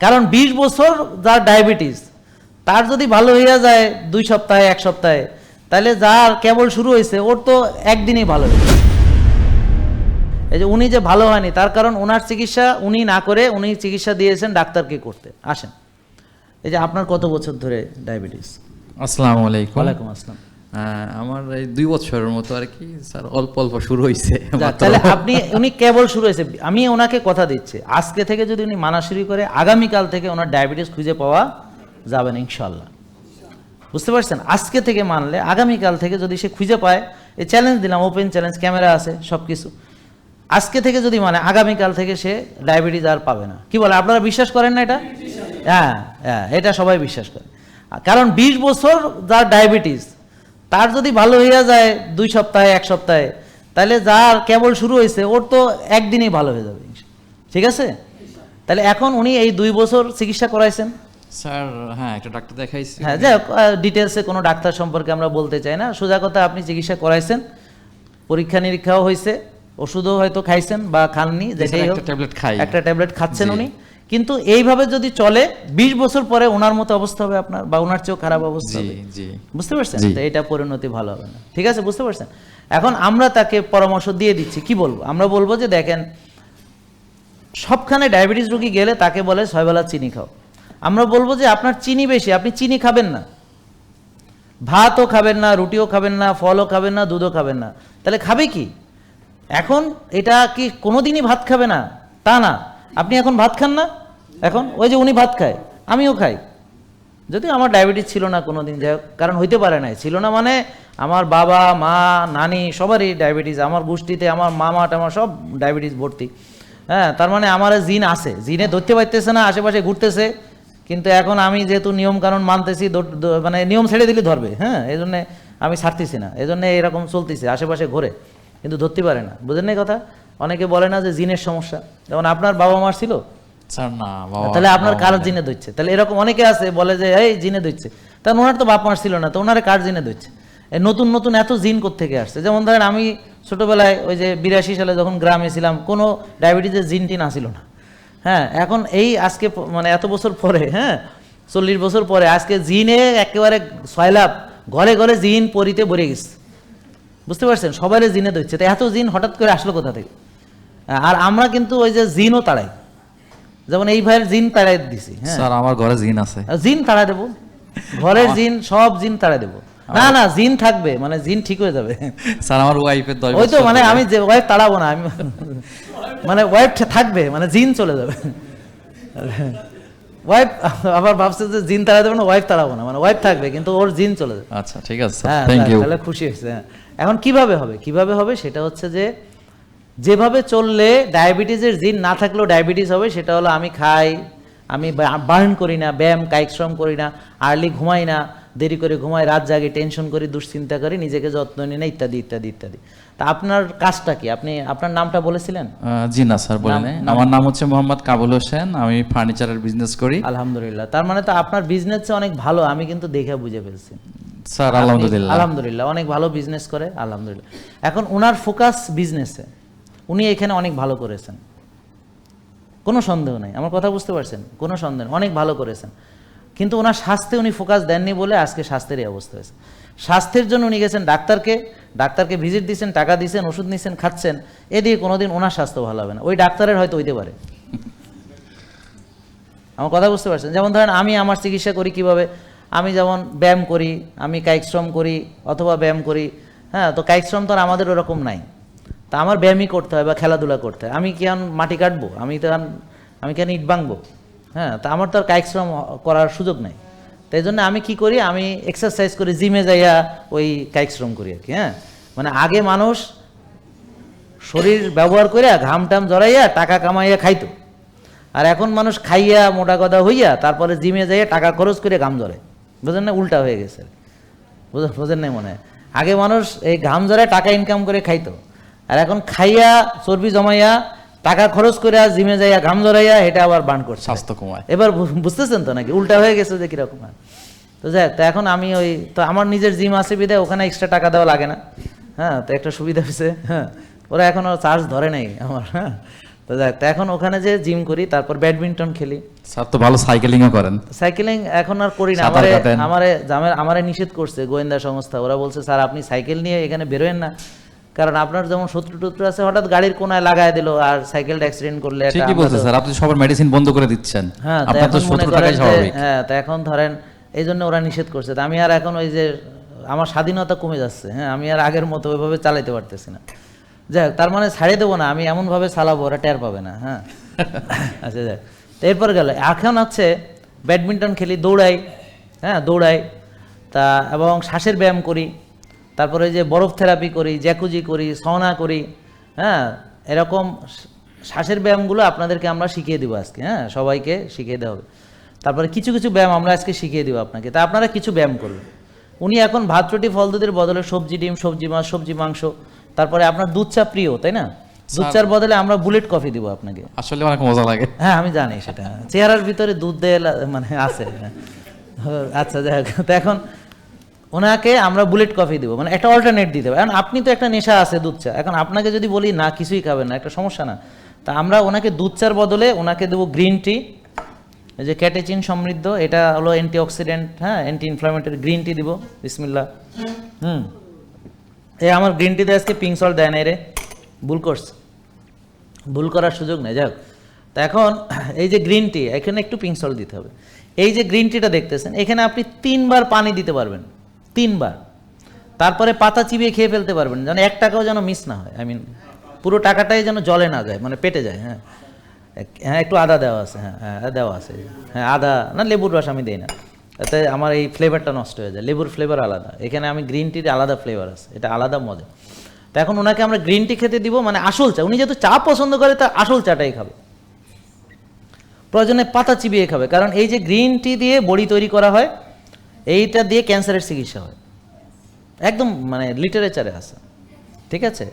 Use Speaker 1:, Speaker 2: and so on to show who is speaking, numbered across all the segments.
Speaker 1: কারণ বিশ বছর যার ডায়াবেটিস তার যদি ভালো হইয়া যায় দুই সপ্তাহে এক সপ্তাহে তাহলে যার কেবল শুরু হয়েছে ওর তো একদিনই ভালো হয়েছে এই যে উনি যে ভালো হয়নি তার কারণ ওনার চিকিৎসা উনি না করে উনি চিকিৎসা দিয়েছেন ডাক্তারকে করতে। আসেন। এই যে আপনার কত বছর ধরে ডায়াবেটিস?
Speaker 2: আসসালামু আলাইকুম।
Speaker 1: ওয়ালাইকুম আসসালাম।
Speaker 2: আমার এই দুই বছরের মতো আর কি স্যার অল্প অল্প শুরু হয়েছে
Speaker 1: তাহলে আপনি উনি কেবল শুরু হয়েছে। আমি ওনাকে কথা দিচ্ছি। আজকে থেকে যদি উনি মানা শুরু করে আগামীকাল থেকে ওনার ডায়াবেটিস খুঁজে পাওয়া যাবে না ইনশাল্লাহ বুঝতে পারছেন? আজকে থেকে মানলে আগামীকাল থেকে যদি সে খুঁজে পায় এই চ্যালেঞ্জ দিলাম ওপেন চ্যালেঞ্জ ক্যামেরা আছে সব কিছু আজকে থেকে যদি মানে আগামীকাল থেকে সে ডায়াবেটিস আর পাবে না। কি বলে আপনারা বিশ্বাস করেন না এটা? হ্যাঁ হ্যাঁ এটা সবাই বিশ্বাস করে। কারণ বিশ বছর যার ডায়াবেটিস তার যদি ভালো হইয়া যায় দুই সপ্তাহে এক সপ্তাহে তাহলে যার কেবল শুরু হয়েছে ওর তো একদিনেই ভালো হয়ে যাবে ঠিক আছে? তাহলে এখন উনি এই দুই বছর চিকিৎসা করাইছেন।
Speaker 2: স্যার হ্যাঁ একটা ডাক্তার দেখাইছি।
Speaker 1: হ্যাঁ যাই ডিটেলসে কোনো ডাক্তার সম্পর্কে আমরা বলতে চাই না। সোজা কথা আপনি চিকিৎসা করাইছেন পরীক্ষা নিরীক্ষাও হয়েছে ওষুধও হয়তো খাইছেন বা খাননি যেটাই হোক
Speaker 2: একটা ট্যাবলেট খাই।
Speaker 1: একটা ট্যাবলেট খাচ্ছেন উনি। কিন্তু এইভাবে যদি চলে বিশ বছর পরে ওনার মতো অবস্থা হবে আপনার বা ওনার চেয়েও খারাপ অবস্থা হবে। বুঝতে পারছেন? তো এটা পরিণতি ভালো হবে না। ঠিক আছে? বুঝতে পারছেন? এখন আমরা তাকে পরামর্শ দিয়ে দিচ্ছি। কি বলব? আমরা বলব যে দেখেন সবখানে ডায়াবেটিস রোগী গেলে তাকে বলে ছয়বেলা চিনি খাও। আমরা বলব যে আপনার চিনি বেশি আপনি চিনি খাবেন না। ভাতও খাবেন না রুটিও খাবেন না ফলও খাবেন না দুধও খাবেন না। তাহলে খাবে কি? এখন এটা কি কোনোদিনই ভাত খাবে না? তা না। আপনি এখন ভাত খান না? এখন? ওই যে উনি ভাত খায়, আমিও খাই। যদিও আমার ডায়াবেটিস ছিল না কোনো দিন যাই কারণ হইতে পারে নাই। ছিল না মানে আমার বাবা, মা, নানি, সবারই ডায়াবেটিস। আমার গোষ্ঠীতে, আমার মামা, টামা সব ডায়াবেটিস ভর্তি। হ্যাঁ তার মানে আমার জিন আছে। জিনে ধরতে পারতেছে না, আশেপাশে ঘুরতেছে। কিন্তু এখন আমি যেহেতু নিয়ম কানুন মানতেছি মানে নিয়ম ছেড়ে দিলে ধরবে। হ্যাঁ এই জন্যে আমি ছাড়তেছি না। এই জন্যে এরকম চলতেছে, আশেপাশে ঘোরে। কিন্তু ধরতে পারে না। বুঝেন না কথা? অনেকে বলে না যে জিনের সমস্যা। যেমন আপনার বাবা মার ছিল? তাহলে আপনার কার জিনে ধরছে? তাহলে এরকম অনেকে আছে বলে যে এই জিনে ধরছে। তাহলে ওনার তো বাপ মার ছিল না তো ওনারে কার জিনে ধরছে? এই নতুন নতুন এত জিন থেকে আসছে? যেমন ধরেন আমি ছোটবেলায় ওই যে বিরাশি সালে যখন গ্রামে ছিলাম কোনো ডায়াবেটিসের জিন টিন আসিল না। হ্যাঁ এখন এই আজকে মানে এত বছর পরে হ্যাঁ চল্লিশ বছর পরে আজকে জিনে একেবারে ছয়লাভ ঘরে ঘরে জিন পরিতে ভরে গেছে। বুঝতে পারছেন? সবাই জিনে ধরছে। তো এত জিন হঠাৎ করে আসলো কোথা থেকে? আর আমরা কিন্তু ওই যে জিনও তাড়াই। যেমন এই ভাইয়ের জিন তাড়াই দিছি হ্যাঁ।
Speaker 2: স্যার আমার ঘরে জিন আছে।
Speaker 1: জিন তাড়া দেবো। ঘরের জিন সব জিন তাড়া দেবো। না না জিন থাকবে মানে জিন ঠিক হয়ে যাবে।
Speaker 2: স্যার আমার ওয়াইফের দশ
Speaker 1: ওই তো মানে আমি যে ওয়াইফ তাড়াবো না আমি মানে ওয়াইফ থাকবে মানে জিন চলে যাবে। ওয়াইফ আবার ভাবছে যে জিন তাড়া দেবো না ওয়াইফ তাড়াবো না মানে ওয়াইফ থাকবে কিন্তু ওর জিন চলে যাবে।
Speaker 2: আচ্ছা ঠিক আছে
Speaker 1: হ্যাঁ
Speaker 2: থ্যাংক ইউ
Speaker 1: তাহলে খুশি হয়েছে হ্যাঁ। এখন কীভাবে হবে? কীভাবে হবে? সেটা হচ্ছে যে যেভাবে চললে ডায়াবেটিসের জিন না থাকলেও ডায়াবেটিস হবে সেটা হলো আমি খাই আমি বার্ন করি না ব্যায়াম কায়িক শ্রম করি না আর্লি ঘুমাই না দেরি করে ঘুমাই রাত জাগি টেনশন করি দুশ্চিন্তা করি নিজেকে যত্ন নিই না ইত্যাদি ইত্যাদি ইত্যাদি। তা আপনার কাজটা কি? আপনি আপনার নামটা বলেছিলেন?
Speaker 2: জি না স্যার বলে আমার নাম হচ্ছে মোহাম্মদ কাবুল হোসেন আমি ফার্নিচারের বিজনেস করি।
Speaker 1: আলহামদুলিল্লাহ। তার মানে তো আপনার বিজনেস অনেক ভালো আমি কিন্তু দেখে বুঝে ফেলছি।
Speaker 2: স্যার আলহামদুলিল্লাহ।
Speaker 1: আলহামদুলিল্লাহ অনেক ভালো বিজনেস করে আলহামদুলিল্লাহ। এখন ওনার ফোকাস বিজনেসে উনি এখানে অনেক ভালো করেছেন। কোনো সন্দেহ নেই, আমার কথা বুঝতে পারছেন? কোনো সন্দেহ অনেক ভালো করেছেন। কিন্তু ওনার স্বাস্থ্যে উনি ফোকাস দেননি বলে আজকে স্বাস্থ্যের এই অবস্থা হয়েছে। স্বাস্থ্যের জন্য উনি গেছেন ডাক্তারকে ডাক্তারকে ভিজিট দিয়েছেন টাকা দিয়েছেন ওষুধ নিয়েছেন খাচ্ছেন, এ দিয়ে কোনোদিন ওনার স্বাস্থ্য ভালো হবে না। ওই ডাক্তারের হয়তো হইতে পারে। আমার কথা বুঝতে পারছেন? যেমন ধরেন আমি আমার চিকিৎসা করি কীভাবে? আমি যেমন ব্যায়াম করি, আমি কায়িক শ্রম করি, অথবা ব্যায়াম করি হ্যাঁ তো কায়িক শ্রম তো আর আমাদের ওরকম নাই। তা আমার ব্যায়ামই করতে হয় বা খেলাধুলা করতে হয়। আমি কেন মাটি কাটবো? আমি তো আমি কেন ইট ভাঙবো? হ্যাঁ তা আমার তো আর কায়িক শ্রম করার সুযোগ নাই। তাই জন্য আমি কি করি? আমি এক্সারসাইজ করি জিমে যাইয়া ওই কায়িক শ্রম করি আর কি হ্যাঁ। মানে আগে মানুষ শরীর ব্যবহার করে ঘাম টাম জড়াইয়া টাকা কামাইয়া খাইতো। আর এখন মানুষ খাইয়া, মোটা কথা হইয়া তারপরে জিমে যাইয়া টাকা খরচ করে ঘাম জড়ে বুঝেন না? উল্টা হয়ে গেছে। বুঝেন নাই মনে হয়? আগে মানুষ এই ঘাম জড়ায় টাকা ইনকাম করে খাইতো। আর এখন খাইয়া চর্বি জমাইয়া টাকা খরচ করে জিমে যাইয়া ঘাম জড়াইয়া এটা আবার বান করছে।
Speaker 2: স্বাস্থ্য কমায়
Speaker 1: এবার বুঝতেছেন তো নাকি? উল্টা হয়ে গেছে যে কীরকম তো যাই তো এখন আমি ওই তো আমার নিজের জিম আছে বিদায় ওখানে এক্সট্রা টাকা দেওয়া লাগে না। হ্যাঁ তো একটা সুবিধা হয়েছে। হ্যাঁ ওরা এখনও চার্জ ধরে নাই আমার। হ্যাঁ তো দেখ তো এখন ওখানে যে জিম করি তারপর ব্যাডমিন্টন খেলি।
Speaker 2: স্যার তো ভালো সাইকেলিংও করেন।
Speaker 1: সাইকেলিং এখন আর করি না। আমারে আমারে আমারে নিষেধ করছে গোয়েন্দা সংস্থা। ওরা বলছে স্যার আপনি সাইকেল নিয়ে এখানে বেরোয়েন না। কারণ আপনার যেমন শত্রু টত্রু আছে হঠাৎ গাড়ির কোনায় লাগায় দিল আর সাইকেলটা অ্যাক্সিডেন্ট করলে
Speaker 2: ঠিকই
Speaker 1: আমরা
Speaker 2: বলছে স্যার আপনি সবার মেডিসিন বন্ধ করে দিচ্ছেন।
Speaker 1: হ্যাঁ তো
Speaker 2: আপনার তো
Speaker 1: এখন মনে
Speaker 2: টাকাই স্বাভাবিক।
Speaker 1: হ্যাঁ তো এখন ধরেন এই জন্য ওরা নিষেধ করছে। তা আমি আর এখন ওই যে আমার স্বাধীনতা কমে যাচ্ছে হ্যাঁ আমি আর আগের মতো ওইভাবে চালাইতে পারতেছি না। যাই হোক, তার মানে ছাড়িয়ে দেবো না আমি এমনভাবে চালাবো ওরা টের পাবে না হ্যাঁ। আচ্ছা তো এরপর গেল এখন হচ্ছে ব্যাডমিন্টন খেলি দৌড়াই হ্যাঁ দৌড়াই। তা এবং শ্বাসের ব্যায়াম করি। তারপরে যে বরফ থেরাপি করি জ্যাকুজি করি সওনা করি হ্যাঁ এরকম শ্বাসের ব্যায়ামগুলো আপনাদেরকে আমরা শিখিয়ে দেবো আজকে হ্যাঁ সবাইকে শিখিয়ে দেওয়া হবে। তারপরে কিছু কিছু ব্যায়াম আমরা আজকে শিখিয়ে দেবো আপনাকে তা আপনারা কিছু ব্যায়াম করবেন উনি এখন ভাত রুটি ফল দুধের বদলে সবজি ডিম সবজি মাছ সবজি মাংস তারপরে আপনার দুধ চা প্রিয় তাই না? দুধ চার বদলে আমরা বুলেট কফি দিব আপনাকে।
Speaker 2: আসলে অনেক মজা লাগে।
Speaker 1: হ্যাঁ আমি জানি সেটা। চেহারার ভিতরে দুধ দেয় মানে আছে। আচ্ছা যাই হোক। তো এখন ওনাকে আমরা বুলেট কফি দেবো মানে একটা অল্টারনেট দিতে হবে। এখন আপনি তো একটা নেশা আছে দুধ চা। এখন আপনাকে যদি বলি, না, কিছুই খাবেন না, একটা সমস্যা না। তা আমরা ওনাকে দুধ চার বদলে ওনাকে দেবো গ্রিন টি যে ক্যাটেচিন সমৃদ্ধ, এটা হলো অ্যান্টি অক্সিডেন্ট হ্যাঁ অ্যান্টি ইনফ্লামেটরি গ্রিন টি দিব বিসমিল্লা হুম। এই আমার গ্রিন টিতে আজকে পিঙ্ক সল্ট দেয় নাই রে, ভুল করছে। ভুল করার সুযোগ নেই যাক তা এখন এই যে গ্রিন টি এখানে একটু পিঙ্ক সল্ট দিতে হবে। এই যে গ্রিন টিটা দেখতেছেন, এখানে আপনি তিনবার পানি দিতে পারবেন। তিনবার। তারপরে পাতা চিবিয়ে খেয়ে ফেলতে পারবেন, যেন এক টাকাও যেন মিস না হয়। আই মিন পুরো টাকাটাই যেন জলে না যায় মানে পেটে যায় হ্যাঁ। হ্যাঁ একটু আদা দেওয়া আছে হ্যাঁ হ্যাঁ দেওয়া আছে। হ্যাঁ আদা, না, লেবুর রস আমি দিই না। তাতে আমার এই ফ্লেভারটা নষ্ট হয়ে যায়। লেবুর ফ্লেভার আলাদা। এখানে আমি গ্রিন টির আলাদা ফ্লেভার আছে। এটা আলাদা মজা। তো এখন ওনাকে আমরা গ্রিন টি খেতে দিব মানে আসল চা। উনি যেহেতু চা পছন্দ করে তা আসল চাটাই খাবে। প্রয়োজনে পাতা চিবিয়ে খাবে। কারণ এই যে গ্রিন টি দিয়ে বড়ি তৈরি করা হয় এইটা দিয়ে ক্যান্সারের চিকিৎসা হয়। একদম মানে লিটারেচারে আছে। ঠিক আছে?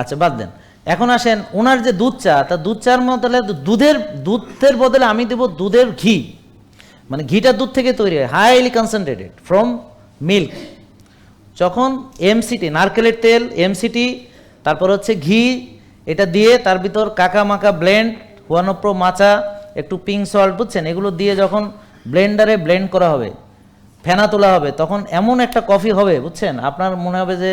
Speaker 1: আচ্ছা বাদ দেন। এখন আসেন ওনার যে দুধ চা, তা দুধ চার বদলে দুধের দুধের বদলে আমি দেবো দুধের ঘি। মানে ঘিটা দুধ থেকে তৈরি হয় হাইলি কনসেন্ট্রেটেড ফ্রম মিল্ক যখন এমসিটি নারকেলের তেল এমসিটি তারপর হচ্ছে ঘি, এটা দিয়ে তার ভিতর কাকা মাকা ব্লেন্ড হুয়ানপ্রো মাচা একটু পিঙ্ক সল্ট বুঝছেন? এগুলো দিয়ে যখন ব্লেন্ডারে ব্লেন্ড করা হবে ফেনা তোলা হবে তখন এমন একটা কফি হবে বুঝছেন? আপনার মনে হবে যে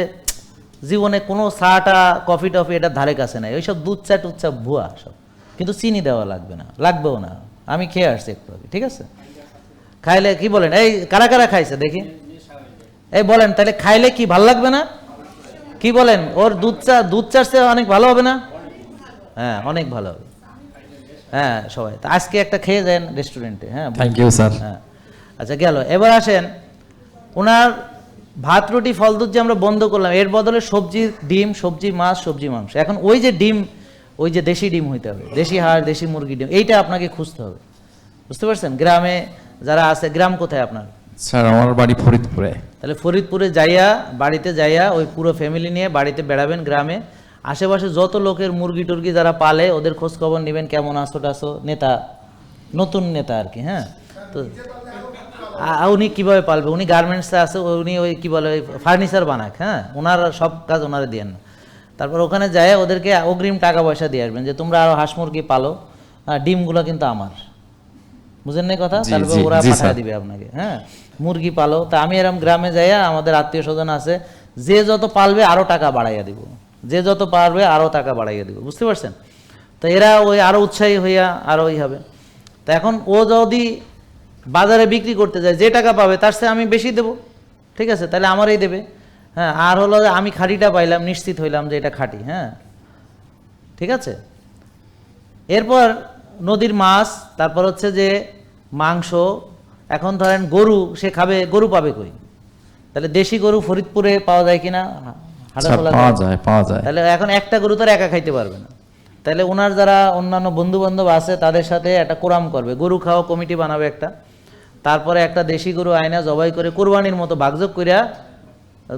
Speaker 1: জীবনে কোনো চাটা কফি টফি এটা ধারে কাছে নাই। ওইসব দুধ চা টুধ চা ভুয়া সব। কিন্তু চিনি দেওয়া লাগবে না লাগবেও না। আমি খেয়ে আসছি একটু আগে ঠিক আছে? খাইলে কি বলেন? এই কারা কারা খাইছে দেখি। এই বলেন তাহলে খাইলে কি ভালো লাগবে না? কি বলেন? ওর দুধ চা দুধ চার চেয়ে অনেক ভালো হবে না? হ্যাঁ অনেক ভালো হবে। হ্যাঁ সবাই। তা আজকে একটা খেয়ে যান রেস্টুরেন্টে হ্যাঁ?
Speaker 2: থ্যাংক ইউ স্যার
Speaker 1: হ্যাঁ। আচ্ছা গেল। এবার আসেন ওনার ভাত রুটি ফল দুধ যে আমরা বন্ধ করলাম এর বদলে সবজি ডিম সবজি মাছ সবজি মাংস। এখন ওই যে ডিম ওই যে দেশি ডিম হইতে হবে দেশি হাড় দেশি মুরগি ডিম এইটা আপনাকে খুঁজতে হবে। বুঝতে পারছেন? গ্রামে যারা আছে গ্রাম কোথায় আপনার?
Speaker 2: স্যার আমার বাড়ি ফরিদপুরে।
Speaker 1: তাহলে ফরিদপুরে যাইয়া বাড়িতে যাইয়া ওই পুরো ফ্যামিলি নিয়ে বাড়িতে বেড়াবেন গ্রামে। আশেপাশে যত লোকের মুরগি টুরগি যারা পালে ওদের খোঁজ খবর নেবেন কেমন আসো টাসো নেতা নতুন নেতা আর কি হ্যাঁ? তো উনি কীভাবে পালবে? উনি গার্মেন্টসে আছে উনি ওই কি বলে ফার্নিচার বানাক হ্যাঁ? ওনার সব কাজ ওনারা দিয়েন। না তারপর ওখানে যায় ওদেরকে অগ্রিম টাকা পয়সা দিয়ে আসবেন যে তোমরা আরও হাঁস মুরগি পালো ডিমগুলো কিন্তু আমার। বুঝেন না কথা? তারপর ওরা পাঠিয়ে দিবে আপনাকে হ্যাঁ? মুরগি পালো। তা আমি এরম গ্রামে যাইয়া আমাদের আত্মীয় স্বজন আছে যে যত পালবে আরও টাকা বাড়াইয়া দিব। যে যত পারবে আরও টাকা বাড়াইয়া দিব বুঝতে পারছেন? তো এরা ওই আরও উৎসাহী হইয়া আরও ওই হবে। তা এখন ও যদি বাজারে বিক্রি করতে যায় যে টাকা পাবে তার চেয়ে আমি বেশি দেবো। ঠিক আছে? তাহলে আমারই দেবে। হ্যাঁ আর হলো আমি খাঁটিটা পাইলাম নিশ্চিত হইলাম যে এটা খাঁটি হ্যাঁ? ঠিক আছে? এরপর নদীর মাছ তারপর হচ্ছে যে মাংস এখন ধরেন গরু সে খাবে গরু পাবে কই? তাহলে দেশি গরু ফরিদপুরে পাওয়া যায় কিনা? তাহলে এখন একটা গরু তো আর একা খাইতে পারবে না। তাহলে ওনার যারা অন্যান্য বন্ধু বান্ধব আছে তাদের সাথে একটা কোরাম করবে। গরু খাওয়া কমিটি বানাবে একটা। তারপরে একটা দেশি গরু আয়না জবাই করে কোরবানির মতো ভাগযোগ করিয়া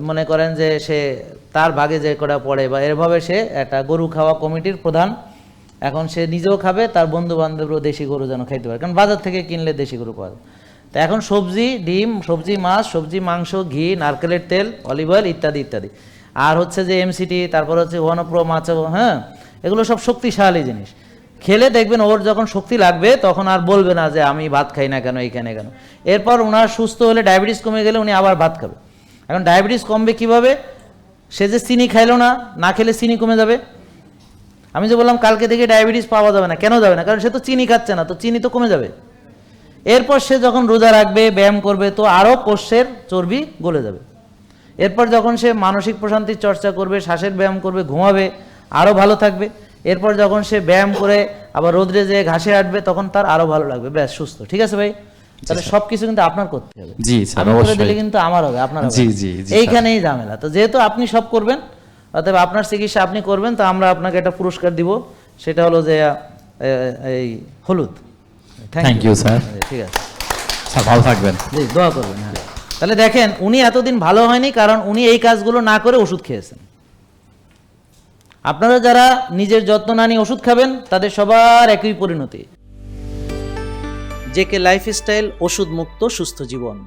Speaker 1: মনে করেন যে সে তার ভাগে যে কটা পড়ে বা এরভাবে সে একটা গরু খাওয়া কমিটির প্রধান। এখন সে নিজেও খাবে, তার বন্ধু বান্ধবরাও দেশি গরু যেন খাইতে পারে। কারণ বাজার থেকে কিনলে দেশি গরু পাওয়া যায়। তো এখন সবজি, ডিম, সবজি, মাছ, সবজি, মাংস, ঘি, নারকেলের তেল, অলিভ অয়েল ইত্যাদি ইত্যাদি। আর হচ্ছে যে এমসিটি তারপর হচ্ছে ওয়ানপ্রো মাছ হ্যাঁ এগুলো সব শক্তিশালী জিনিস। খেলে দেখবেন ওর যখন শক্তি লাগবে, তখন আর বলবে না যে আমি ভাত খাই না কেন, এইখানে কেন। এরপর ওনার সুস্থ হলে ডায়াবেটিস কমে গেলে উনি আবার ভাত খাবে। এখন ডায়াবেটিস কমবে কীভাবে? সে যে চিনি খাইলো না না খেলে চিনি কমে যাবে। আমি যে বললাম, কালকে থেকে ডায়াবেটিস পাওয়া যাবে না, কেন যাবে না? কারণ সে তো চিনি খাচ্ছে না, তো চিনি তো কমে যাবে। এরপর সে যখন রোজা রাখবে, ব্যায়াম করবে, তো আরও কোষ্ঠের চর্বি গলে যাবে। এরপর যখন সে মানসিক প্রশান্তির চর্চা করবে, শ্বাসের ব্যায়াম করবে, ঘুমাবে আরও ভালো থাকবে এরপর যখন সে ব্যায়াম করে আবার রোদ্রে যেয়ে ঘাসে আটবে তখন তার আরও ভালো লাগবে। ব্যাস সুস্থ। ঠিক আছে ভাই? তাহলে সব কিছু কিন্তু আপনার করতে হবে।
Speaker 2: জি স্যার
Speaker 1: আমি করে দিলে কিন্তু আমার হবে আপনার হবে।
Speaker 2: জি, জি, জি,
Speaker 1: এইখানেই ঝামেলা। তো যেহেতু আপনি সব করবেন অতএব আপনার চিকিৎসা আপনি করবেন তো আমরা আপনাকে একটা পুরস্কার দিব। সেটা হলো যে এই হলুদ।
Speaker 2: Thank you, sir.
Speaker 1: ঠিক আছে।
Speaker 2: স্যার ভালো থাকবেন।
Speaker 1: জি দোয়া করবেন হ্যাঁ। তাহলে দেখেন উনি এতদিন ভালো হয়নি কারণ উনি এই কাজগুলো না করে ওষুধ খেয়েছেন। আপনারা যারা নিজের যত্ন না নিয়ে ওষুধ খাবেন, তাদের সবার একই পরিণতি। জেকে লাইফস্টাইল ওষুধ মুক্ত সুস্থ জীবন।